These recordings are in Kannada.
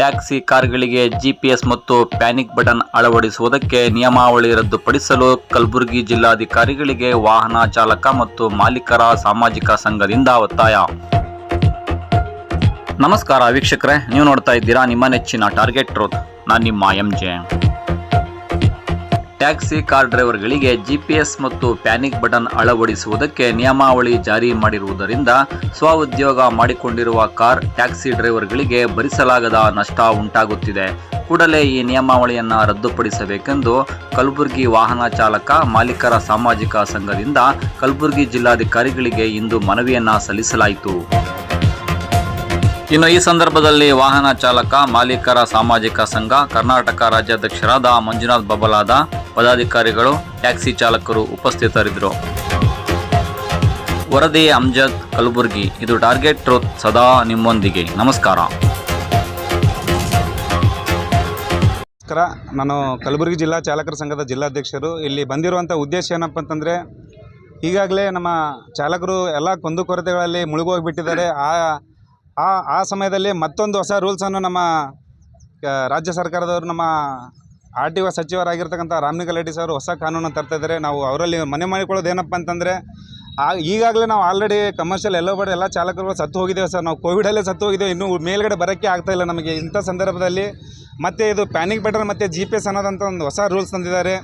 ಟ್ಯಾಕ್ಸಿ ಕಾರ್ಗಳಿಗೆ ಜಿಪಿಎಸ್ ಮತ್ತು ಪ್ಯಾನಿಕ್ ಬಟನ್ ಅಳವಡಿಸುವುದಕ್ಕೆ ನಿಯಮಾವಳಿ ರದ್ದುಪಡಿಸಲು ಕಲಬುರಗಿ ಜಿಲ್ಲಾಧಿಕಾರಿಗಳಿಗೆ ವಾಹನ ಚಾಲಕ ಮತ್ತು ಮಾಲೀಕರ ಸಾಮಾಜಿಕ ಸಂಘದಿಂದ ಒತ್ತಾಯ. ನಮಸ್ಕಾರ ವೀಕ್ಷಕರೇ, ನೀವು ನೋಡ್ತಾ ಇದ್ದೀರಾ ನಿಮ್ಮ ನೆಚ್ಚಿನ ಟಾರ್ಗೆಟ್ ರೋತ್ ನಾನು ನಿಮ್ಮ ಎಂ ಜೆ. ಟ್ಯಾಕ್ಸಿ ಕಾರ್ ಡ್ರೈವರ್ಗಳಿಗೆ ಜಿಪಿಎಸ್ ಮತ್ತು ಪ್ಯಾನಿಕ್ ಬಟನ್ ಅಳವಡಿಸುವುದಕ್ಕೆ ನಿಯಮಾವಳಿ ಜಾರಿ ಮಾಡಿರುವುದರಿಂದ ಸ್ವಉದ್ಯೋಗ ಮಾಡಿಕೊಂಡಿರುವ ಕಾರ್ ಟ್ಯಾಕ್ಸಿ ಡ್ರೈವರ್ಗಳಿಗೆ ಭರಿಸಲಾಗದ ನಷ್ಟ ಉಂಟಾಗುತ್ತಿದೆ. ಕೂಡಲೇ ಈ ನಿಯಮಾವಳಿಯನ್ನು ರದ್ದುಪಡಿಸಬೇಕೆಂದು ಕಲಬುರಗಿ ವಾಹನ ಚಾಲಕ, ಮಾಲೀಕರ ಸಾಮಾಜಿಕ ಸಂಘದಿಂದ ಕಲಬುರಗಿ ಜಿಲ್ಲಾಧಿಕಾರಿಗಳಿಗೆ ಇಂದು ಮನವಿಯನ್ನು ಸಲ್ಲಿಸಲಾಯಿತು. ಇನ್ನು ಈ ಸಂದರ್ಭದಲ್ಲಿ ವಾಹನ ಚಾಲಕ, ಮಾಲೀಕರ ಸಾಮಾಜಿಕ ಸಂಘ, ಕರ್ನಾಟಕ ರಾಜ್ಯಾಧ್ಯಕ್ಷರಾದ ಮಂಜುನಾಥ್ ಬಬಲಾದ ಪದಾಧಿಕಾರಿಗಳು, ಟ್ಯಾಕ್ಸಿ ಚಾಲಕರು ಉಪಸ್ಥಿತರಿದ್ದರು. ವರದಿ ಅಮ್ಜದ್ ಕಲಬುರ್ಗಿ. ಇದು ಟಾರ್ಗೆಟ್ ಟ್ರೋತ್ ಸದಾ ನಿಮ್ಮೊಂದಿಗೆ. ನಮಸ್ಕಾರ. ನಮಸ್ಕಾರ. ನಾನು ಕಲಬುರಗಿ ಜಿಲ್ಲಾ ಚಾಲಕರ ಸಂಘದ ಜಿಲ್ಲಾಧ್ಯಕ್ಷರು. ಇಲ್ಲಿ ಬಂದಿರುವಂಥ ಉದ್ದೇಶ ಏನಪ್ಪ ಅಂತಂದರೆ ಈಗಾಗಲೇ ನಮ್ಮ ಚಾಲಕರು ಎಲ್ಲ ಕುಂದುಕೊರತೆಗಳಲ್ಲಿ ಮುಳುಗೋಗಿಬಿಟ್ಟಿದ್ದಾರೆ. ಆ ಆ ಆ ಸಮಯದಲ್ಲಿ ಮತ್ತೊಂದು ಹೊಸ ರೂಲ್ಸನ್ನು ನಮ್ಮ ರಾಜ್ಯ ಸರ್ಕಾರದವರು ನಮ್ಮ ಆರ್ ಟಿ ಒ ಸಚಿವರಾಗಿರ್ತಕ್ಕಂಥ ರಾಮಲಿಂಗ ರೆಡ್ಡಿ ಸರ್ ಹೊಸ ಕಾನೂನು ತರ್ತಾ ನಾವು ಅವರಲ್ಲಿ ಮನೆ ಮಾಡಿಕೊಳ್ಳೋದು ಏನಪ್ಪ ಅಂತಂದರೆ, ಆ, ಈಗಾಗಲೇ ನಾವು ಆಲ್ರೆಡಿ ಕಮರ್ಷಿಯಲ್ ಎಲ್ಲೋ ಬಡ ಎಲ್ಲ ಚಾಲಕರುಗಳು ಸತ್ತು ಹೋಗಿದ್ದೇವೆ ಸರ್. ನಾವು ಕೋವಿಡಲ್ಲೇ ಸತ್ತು ಹೋಗಿದ್ದೇವೆ. ಇನ್ನೂ ಮೇಲ್ಗಡೆ ಬರೋಕ್ಕೆ ಆಗ್ತಾಯಿಲ್ಲ ನಮಗೆ ಇಂಥ ಸಂದರ್ಭದಲ್ಲಿ. ಮತ್ತು ಇದು ಪ್ಯಾನಿಕ್ ಬಟನ್ ಮತ್ತು ಜಿ ಪಿ ಎಸ್ ಅನ್ನೋದಂಥ ಒಂದು ಹೊಸ ರೂಲ್ಸ್ ತಂದಿದ್ದಾರೆ.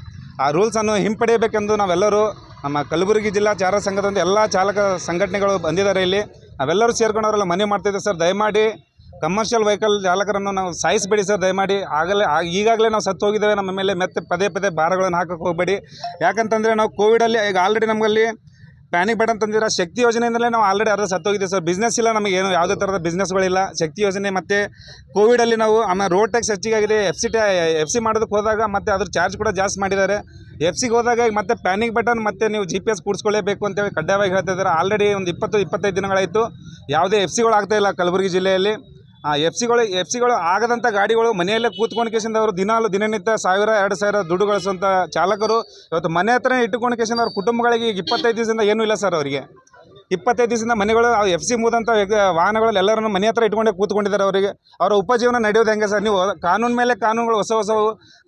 ಆ ರೂಲ್ಸನ್ನು ಹಿಂಪಡೆಯಬೇಕೆಂದು ನಾವೆಲ್ಲರೂ ನಮ್ಮ ಕಲಬುರಗಿ ಜಿಲ್ಲಾ ಚಾರ ಸಂಘದಂತೆ ಎಲ್ಲ ಚಾಲಕ ಸಂಘಟನೆಗಳು ಬಂದಿದ್ದಾರೆ ಇಲ್ಲಿ. ನಾವೆಲ್ಲರೂ ಸೇರ್ಕೊಂಡವರೆಲ್ಲ ಮನೆ ಮಾಡ್ತಿದ್ದೆ ಸರ್. ದಯಮಾಡಿ ಕಮರ್ಷಿಯಲ್ ವೆಹಿಕಲ್ ಚಾಲಕರನ್ನು ನಾವು ಸಾಯಿಸಬೇಡಿ ಸರ್, ದಯಮಾಡಿ. ಆಗಲೇ ಈಗಾಗಲೇ ನಾವು ಸತ್ತು ಹೋಗಿದ್ದೇವೆ ನಮ್ಮ ಮೇಲೆ ಮತ್ತೆ, ಪದೇ ಪದೇ ಭಾರಗಳನ್ನು ಹಾಕಕ್ಕೆ ಹೋಗಬೇಡಿ. ಯಾಕಂತಂದರೆ ನಾವು ಕೋವಿಡಲ್ಲಿ, ಈಗ ಆಲ್ರೆಡಿ ನಮ್ಮಲ್ಲಿ ಪ್ಯಾನಿಕ್ ಬಟನ್ ಅಂತಂದಿರ ಶಕ್ತಿ ಯೋಜನೆಯಿಂದಲೇ ನಾವು ಆಲ್ರೆಡಿ ಅರ್ಧ ಸತ್ತೋಗಿದ್ದೀವಿ ಸರ್. ಬಿಸ್ನೆಸ್ ಇಲ್ಲ ನಮಗೆ ಏನು, ಯಾವುದೇ ಥರದ ಬಿಸ್ನೆಸ್ಗಳಿಲ್ಲ ಶಕ್ತಿ ಯೋಜನೆ ಮತ್ತು ಕೋವಿಡಲ್ಲಿ ನಾವು ಆಮೇಲೆ ರೋಡ್ ಟ್ಯಾಕ್ಸ್ ಹೆಚ್ಚಿಗಾಗಿದೆ ಎಫ್ ಸಿ ಟ್ಯಾ ಎಫ್ ಸಿ ಮಾಡೋದಕ್ಕೆ ಹೋದಾಗ ಮತ್ತು ಅದ್ರ ಚಾರ್ಜ್ ಕೂಡ ಜಾಸ್ತಿ ಮಾಡಿದ್ದಾರೆ. ಎಫ್ ಸಿಗೆ ಹೋದಾಗ ಈಗ ಮತ್ತೆ ಪ್ಯಾನಿಕ್ ಬಟನ್ ಮತ್ತು ನೀವು ಜಿ ಪಿ ಎಸ್ ಕೂಡಿಸ್ಕೊಳ್ಳೇಬೇಕು ಅಂತೇಳಿ ಕಡ್ಡಾಯವಾಗಿ ಹೇಳ್ತಾ ಇದ್ದಾರೆ. ಆಲ್ರೆಡಿ ಒಂದು ಇಪ್ಪತ್ತು, ಇಪ್ಪತ್ತೈದು ದಿನಗಳಾಯಿತು. ಯಾವುದೇ ಎಫ್ ಸಿಗಳು ಆಗ್ತಾ ಇಲ್ಲ ಕಲಬುರಗಿ ಜಿಲ್ಲೆಯಲ್ಲಿ. ಎಫ್ ಸಿಗಳು ಎಫ್ ಸಿಗಳು ಆಗದಂಥ ಗಾಡಿಗಳು ಮನೆಯಲ್ಲೇ ಕೂತ್ಕೊಂಡು ಕೇಸಿಂದ ಅವರು ದಿನಾಲು ದಿನನಿತ್ಯ ಸಾವಿರ, ಎರಡು ಸಾವಿರ ದುಡ್ಡು ಗಳಿಸುವಂಥ ಚಾಲಕರು ಇವತ್ತು ಮನೆ ಹತ್ರನೇ ಇಟ್ಟುಕೊಂಡು ಕೇಸಿಂದ ಅವ್ರ ಕುಟುಂಬಗಳಿಗೆ ಈಗ ಇಪ್ಪತ್ತೈದು ದಿವಸದಿಂದ ಏನೂ ಇಲ್ಲ ಸರ್ ಅವರಿಗೆ. ಇಪ್ಪತ್ತೈದು ದಿವಸದಿಂದ ಮನೆಗಳು ಎಫ್ ಸಿ ಮುದಂಥ ವಾಹನಗಳಲ್ಲಿ ಎಲ್ಲರನ್ನು ಮನೆ ಹತ್ರ ಇಟ್ಕೊಂಡೆ ಕೂತ್ಕೊಂಡಿದ್ದಾರೆ ಅವರಿಗೆ. ಅವರ ಉಪಜೀವನ ನಡೆಯೋದು ಹೆಂಗೆ ಸರ್? ನೀವು ಕಾನೂನು ಮೇಲೆ ಕಾನೂನುಗಳು, ಹೊಸ ಹೊಸವು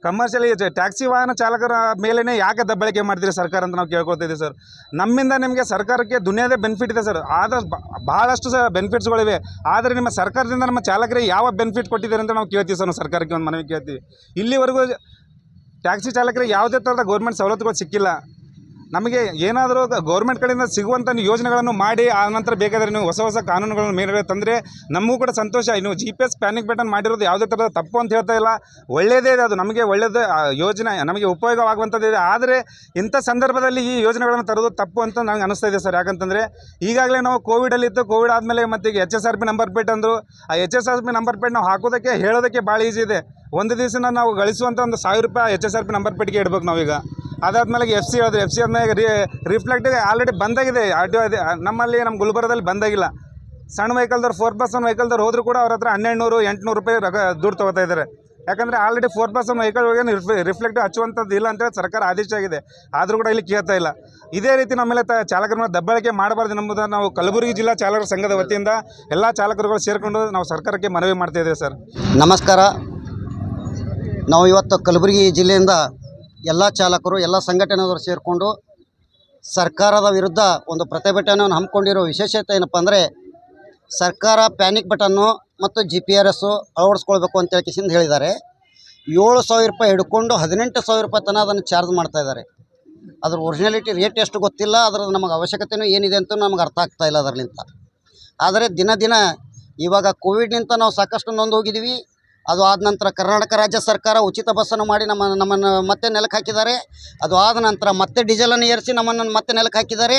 ಕಮರ್ಷಿಯಲಿ ಟ್ಯಾಕ್ಸಿ ವಾಹನ ಚಾಲಕರ ಮೇಲೇ ಯಾಕೆ ದಬ್ಬಳಿಕೆ ಮಾಡ್ತೀರಿ ಸರ್ಕಾರ ಅಂತ ನಾವು ಕೇಳ್ಕೊತಿದ್ದೀವಿ ಸರ್. ನಮ್ಮಿಂದ ನಿಮಗೆ ಸರ್ಕಾರಕ್ಕೆ ದುನಿಯಾದೇ ಬೆನಿಫಿಟ್ ಇದೆ ಸರ್. ಆದ ಭಾಳಷ್ಟು ಸಹ ಬೆನಿಫಿಟ್ಸ್ಗಳಿವೆ ಆದರೆ ನಿಮ್ಮ ಸರ್ಕಾರದಿಂದ ನಮ್ಮ ಚಾಲಕರಿಗೆ ಯಾವ ಬೆನಿಫಿಟ್ ಕೊಟ್ಟಿದ್ದಾರೆ ಅಂತ ನಾವು ಕೇಳ್ತೀವಿ ಸರ್ ನಾವು ಸರ್ಕಾರಕ್ಕೆ ಒಂದು ಮನವಿ ಕೇಳ್ತೀವಿ. ಇಲ್ಲಿವರೆಗೂ ಟ್ಯಾಕ್ಸಿ ಚಾಲಕರಿಗೆ ಯಾವುದೇ ಥರದ ಗೌರ್ಮೆಂಟ್ ಸವಲತ್ತುಗಳು ಸಿಕ್ಕಿಲ್ಲ. ನಮಗೆ ಏನಾದರೂ ಗೌರ್ಮೆಂಟ್ ಕಡೆಯಿಂದ ಸಿಗುವಂಥ ಯೋಜನೆಗಳನ್ನು ಮಾಡಿ, ಆ ನಂತರ ಬೇಕಾದರೆ ನೀವು ಹೊಸ ಹೊಸ ಕಾನೂನುಗಳನ್ನು ಮೇಲೆ ತಂದರೆ ನಮಗೂ ಕೂಡ ಸಂತೋಷ. ನೀವು G P S panic button ಮಾಡಿರೋದು ಯಾವುದೇ ಥರದ ತಪ್ಪು ಅಂತ ಹೇಳ್ತಾ ಇಲ್ಲ. ಒಳ್ಳೆಯದೇ ಇದೆ ಅದು. ನಮಗೆ ಒಳ್ಳೆಯದೇ ಯೋಜನೆ, ನಮಗೆ ಉಪಯೋಗವಾಗುವಂಥದ್ದು ಇದೆ. ಆದರೆ ಇಂಥ ಸಂದರ್ಭದಲ್ಲಿ ಈ ಯೋಜನೆಗಳನ್ನು ತರೋದು ತಪ್ಪು ಅಂತ ನನಗೆ ಅನಿಸ್ತಾ ಇದೆ ಸರ್. ಯಾಕಂತಂದರೆ ಈಗಾಗಲೇ ನಾವು ಕೋವಿಡಲ್ಲಿತ್ತು ಕೋವಿಡ್ ಆದಮೇಲೆ ಮತ್ತೆ ಈಗ H S R P number plate ಅಂದರು. ಆ H S R P number plate ನಾವು ಹಾಕೋದಕ್ಕೆ, ಹೇಳೋದಕ್ಕೆ ಭಾಳ ಈಸಿ ಇದೆ. ಒಂದು ದಿವಸ ನಾವು ಗಳಿಸುವಂಥ ಒಂದು ಸಾವಿರ ರೂಪಾಯಿ H S R P number ಪ್ಲೇಟ್ಗೆ ಇಡ್ಬೇಕು ನಾವೀಗ. ಅದಾದ್ಮೇಲೆ ಎಫ್ ಸಿ ಹೇಳಿದ್ರೆ. ಎಫ್ ಸಿ ಆದ್ಮೇಲೆ ರಿ ರಿಫ್ಲೆಕ್ಟ್ ಆಲ್ರೆಡಿ ಬಂದಾಗಿದೆ. ಆಟೋ ಇದೆ ನಮ್ಮಲ್ಲಿ ನಮ್ಮ ಗುಲ್ಬರ್ಗದಲ್ಲಿ ಬಂದಾಗಿಲ್ಲ. ಸಣ್ಣ ವೆಹಿಕಲ್ದವ್ರು ಫೋರ್ ಪರ್ಸನ್ ವೆಹಿಕಲ್ದವ್ರು ಹೋದ್ರು ಕೂಡ ಅವ್ರ ಹತ್ರ ಹನ್ನೆರಡು ನೂರು ಎಂಟುನೂರು ರೂಪಾಯಿ ರಗ ದುಡ್ಡು ತೊಗೋತಾ ಇದ್ದಾರೆ ಯಾಕಂದರೆ ಆಲ್ರೆಡಿ ಫೋರ್ ಪರ್ಸನ್ ಹೋಗಿ ರಿಫ್ಲೆಕ್ಟ್ ಹಚ್ಚುವಂಥದ್ದು ಇಲ್ಲ ಅಂತೇಳಿ ಸರ್ಕಾರ ಆದೇಶ ಆಗಿದೆ. ಆದರೂ ಕೂಡ ಇಲ್ಲಿ ಕೇಳ್ತಾ ಇಲ್ಲ. ಇದೇ ರೀತಿ ನಮ್ಮ ಮೇಲೆ ತ ಚಾಲಕರ ದಬ್ಬಳಿಕೆ ಮಾಡಬಾರ್ದು ಎಂಬುದನ್ನು ನಾವು ಕಲಬುರಗಿ ಜಿಲ್ಲಾ ಚಾಲಕರ ಸಂಘದ ವತಿಯಿಂದ ಎಲ್ಲ ಚಾಲಕರುಗಳು ಸೇರಿಕೊಂಡು ನಾವು ಸರ್ಕಾರಕ್ಕೆ ಮನವಿ ಮಾಡ್ತಾ ಇದ್ದೇವೆ ಸರ್. ನಮಸ್ಕಾರ. ನಾವು ಇವತ್ತು ಕಲಬುರಗಿ ಜಿಲ್ಲೆಯಿಂದ ಎಲ್ಲ ಚಾಲಕರು, ಎಲ್ಲ ಸಂಘಟನೆದವರು ಸೇರಿಕೊಂಡು ಸರ್ಕಾರದ ವಿರುದ್ಧ ಒಂದು ಪ್ರತಿಭಟನೆಯನ್ನು ಹಮ್ಮಿಕೊಂಡಿರೋ ವಿಶೇಷತೆ ಏನಪ್ಪ ಅಂದರೆ ಸರ್ಕಾರ ಪ್ಯಾನಿಕ್ ಬಟನ್ನು ಮತ್ತು ಜಿ ಪಿ ಆರ್ ಎಸ್ಸು ಅಳವಡಿಸ್ಕೊಳ್ಬೇಕು ಅಂತೇಳಿ ಕಿಸಿಂದ ಹೇಳಿದ್ದಾರೆ. ಏಳು ಸಾವಿರ ರೂಪಾಯಿ ಹಿಡ್ಕೊಂಡು ಹದಿನೆಂಟು ಸಾವಿರ ರೂಪಾಯಿ ತನಕ ಅದನ್ನು ಚಾರ್ಜ್ ಮಾಡ್ತಾ ಇದ್ದಾರೆ. ಅದ್ರ ಒರಿಜಿನಾಲಿಟಿ ರೇಟ್ ಎಷ್ಟು ಗೊತ್ತಿಲ್ಲ, ಅದ್ರದ್ದು ನಮಗೆ ಅವಶ್ಯಕತೆಯೂ ಏನಿದೆ ಅಂತ ನಮಗೆ ಅರ್ಥ ಆಗ್ತಾ ಇಲ್ಲ ಅದರಲ್ಲಿಂತ ಆದರೆ ದಿನ ದಿನ ಇವಾಗ ಕೋವಿಡ್ನಿಂದ ನಾವು ಸಾಕಷ್ಟು ನೊಂದು ಹೋಗಿದ್ದೀವಿ ಅದು ಆದ ನಂತರ ಕರ್ನಾಟಕ ರಾಜ್ಯ ಸರ್ಕಾರ ಉಚಿತ ಬಸ್ಸನ್ನು ಮಾಡಿ ನಮ್ಮ ನಮ್ಮನ್ನು ಮತ್ತೆ ನೆಲಕ್ಕೆ ಹಾಕಿದ್ದಾರೆ. ಅದು ಆದ ನಂತರ ಮತ್ತೆ ಡೀಸೆಲನ್ನು ಏರಿಸಿ ನಮ್ಮನ್ನು ಮತ್ತೆ ನೆಲಕ್ಕೆ ಹಾಕಿದ್ದಾರೆ.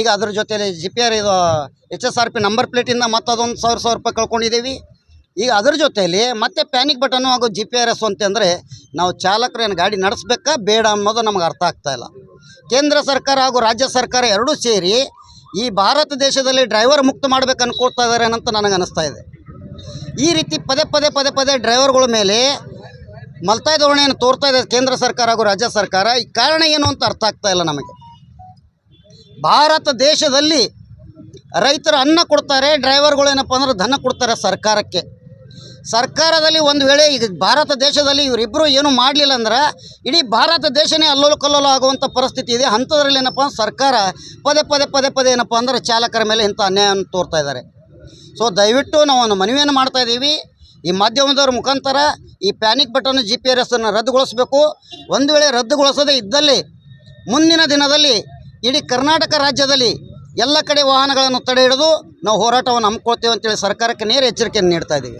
ಈಗ ಅದ್ರ ಜೊತೆಲಿ ಜಿ ಪಿ ಆರ್ ಇದು H S R P number ಪ್ಲೇಟಿಂದ ಮತ್ತೆ ಅದೊಂದು ಸಾವಿರ ಸಾವಿರ ರೂಪಾಯಿ ಕಳ್ಕೊಂಡಿದ್ದೀವಿ. ಈಗ ಅದ್ರ ಜೊತೆಯಲ್ಲಿ ಮತ್ತೆ ಪ್ಯಾನಿಕ್ ಬಟನ್ನು ಹಾಗೂ ಜಿ ಪಿ ಆರ್ ಎಸ್ ಅಂತಂದರೆ ನಾವು ಚಾಲಕರು ಏನು ಗಾಡಿ ನಡೆಸ್ಬೇಕಾ ಬೇಡ ಅನ್ನೋದು ನಮಗೆ ಅರ್ಥ ಆಗ್ತಾ ಇಲ್ಲ. ಕೇಂದ್ರ ಸರ್ಕಾರ ಹಾಗೂ ರಾಜ್ಯ ಸರ್ಕಾರ ಎರಡೂ ಸೇರಿ ಈ ಭಾರತ ದೇಶದಲ್ಲಿ ಡ್ರೈವರ್ ಮುಕ್ತ ಮಾಡ್ಬೇಕು ಅನ್ಕೊಳ್ತಾ ಇದ್ದಾರೆ ಅಂತ ನನಗೆ ಅನಿಸ್ತಾ ಇದೆ. ಈ ರೀತಿ ಪದೇ ಪದೇ ಪದೇ ಪದೇ ಡ್ರೈವರ್ಗಳ ಮೇಲೆ ಮಲ್ತಾಯ ಧೋರಣೆಯನ್ನು ತೋರ್ತಾ ಇದೆ ಕೇಂದ್ರ ಸರ್ಕಾರ ಹಾಗೂ ರಾಜ್ಯ ಸರ್ಕಾರ. ಈ ಕಾರಣ ಏನು ಅಂತ ಅರ್ಥ ಆಗ್ತಾ ಇಲ್ಲ ನಮಗೆ. ಭಾರತ ದೇಶದಲ್ಲಿ ರೈತರು ಅನ್ನ ಕೊಡ್ತಾರೆ, ಡ್ರೈವರ್ಗಳು ಏನಪ್ಪ ಅಂದ್ರೆ ಧನ ಕೊಡ್ತಾರೆ ಸರ್ಕಾರಕ್ಕೆ. ಸರ್ಕಾರದಲ್ಲಿ ಒಂದು ವೇಳೆ ಈಗ ಭಾರತ ದೇಶದಲ್ಲಿ ಇವರಿಬ್ಬರು ಏನು ಮಾಡಲಿಲ್ಲ ಅಂದ್ರೆ ಇಡೀ ಭಾರತ ದೇಶನೇ ಅಲ್ಲೋಲ ಕಲ್ಲೋಲ ಆಗುವಂಥ ಪರಿಸ್ಥಿತಿ ಇದೆ. ಅಂಥದ್ರಲ್ಲಿ ಏನಪ್ಪ ಸರ್ಕಾರ ಪದೇ ಪದೇ ಪದೇ ಪದೇ ಏನಪ್ಪ ಅಂದ್ರೆ ಚಾಲಕರ ಮೇಲೆ ಇಂಥ ಅನ್ಯಾಯವನ್ನು ತೋರ್ತಾ ಇದ್ದಾರೆ. ಸೊ ದಯವಿಟ್ಟು ನಾವು ಒಂದು ಮನವಿಯನ್ನು ಮಾಡ್ತಾ ಇದ್ದೀವಿ. ಈ ಮಾಧ್ಯಮದವ್ರ ಮುಖಾಂತರ ಈ panic button G P R S ಅನ್ನು ರದ್ದುಗೊಳಿಸಬೇಕು. ಒಂದು ವೇಳೆ ರದ್ದುಗೊಳಿಸದೇ ಇದ್ದಲ್ಲಿ, ಮುಂದಿನ ದಿನದಲ್ಲಿ ಇಡೀ ಕರ್ನಾಟಕ ರಾಜ್ಯದಲ್ಲಿ ಎಲ್ಲ ಕಡೆ ವಾಹನಗಳನ್ನು ತಡೆ ಹಿಡಿದು ನಾವು ಹೋರಾಟವನ್ನು ಹಮ್ಮಿಕೊಳ್ತೇವೆ ಅಂತೇಳಿ ಸರ್ಕಾರಕ್ಕೆ ನೇರ ಎಚ್ಚರಿಕೆಯನ್ನು ನೀಡ್ತಾ ಇದ್ದೀವಿ.